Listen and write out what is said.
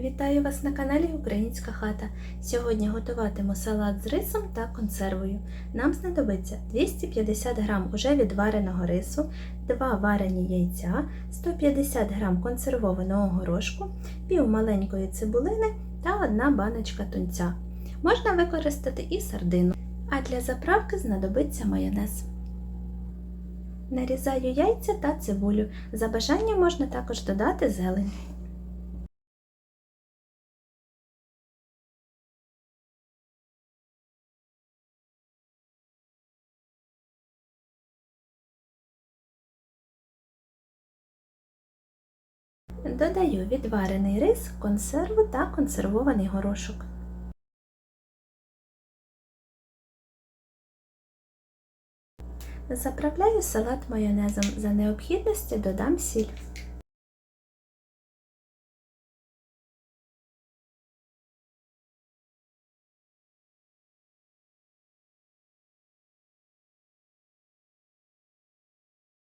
Вітаю вас на каналі Українська хата. Сьогодні готуватиму салат з рисом та консервою. Нам знадобиться 250 г уже відвареного рису, 2 варені яйця, 150 г консервованого горошку, пів маленької цибулини та одна баночка тунця. Можна використати і сардину. А для заправки знадобиться майонез. Нарізаю яйця та цибулю. За бажанням можна також додати зелень. Додаю відварений рис, консерву та консервований горошок. Заправляю салат майонезом. За необхідності додам сіль.